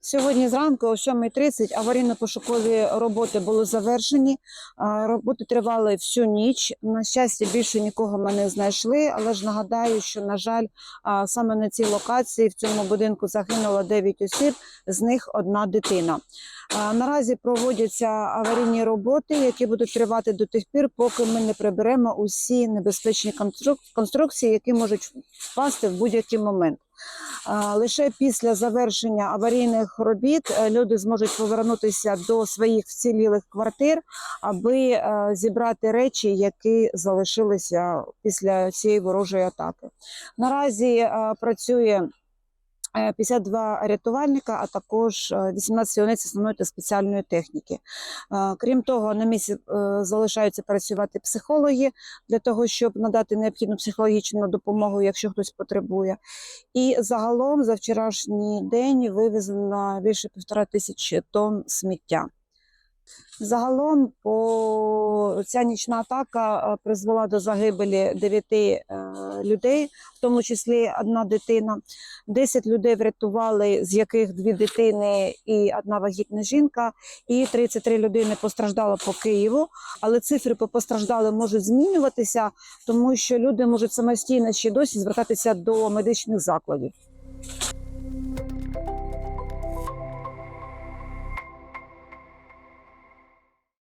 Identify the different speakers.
Speaker 1: Сьогодні зранку о 7.30 аварійно-пошукові роботи були завершені. Роботи тривали всю ніч. На щастя, більше нікого ми не знайшли, але ж нагадаю, що, на жаль, саме на цій локації в цьому будинку загинуло 9 осіб, з них одна дитина. Наразі проводяться аварійні роботи, які будуть тривати до тих пір, поки ми не приберемо усі небезпечні конструкції, які можуть впасти в будь-який момент. Лише після завершення аварійних робіт е, люди зможуть повернутися до своїх вцілілих квартир, аби е, зібрати речі, які залишилися після цієї ворожої атаки. Наразі е, працює 52 рятувальника, а також е, 18 одиниць основної та спеціальної техніки. Е, Крім того, на місці е, залишаються працювати психологи для того, щоб надати необхідну психологічну допомогу, якщо хтось потребує. І загалом за вчорашній день вивезено більше півтора тисячі тонн сміття. Загалом по ця нічна атака е, призвела до загибелі дев'яти е, людей, в тому числі одна дитина. Десять людей врятували, з яких дві дитини і одна вагітна жінка, і 33 людини постраждало по Києву. Але цифри по постраждалим можуть змінюватися, тому що люди можуть самостійно ще досі звертатися до медичних закладів.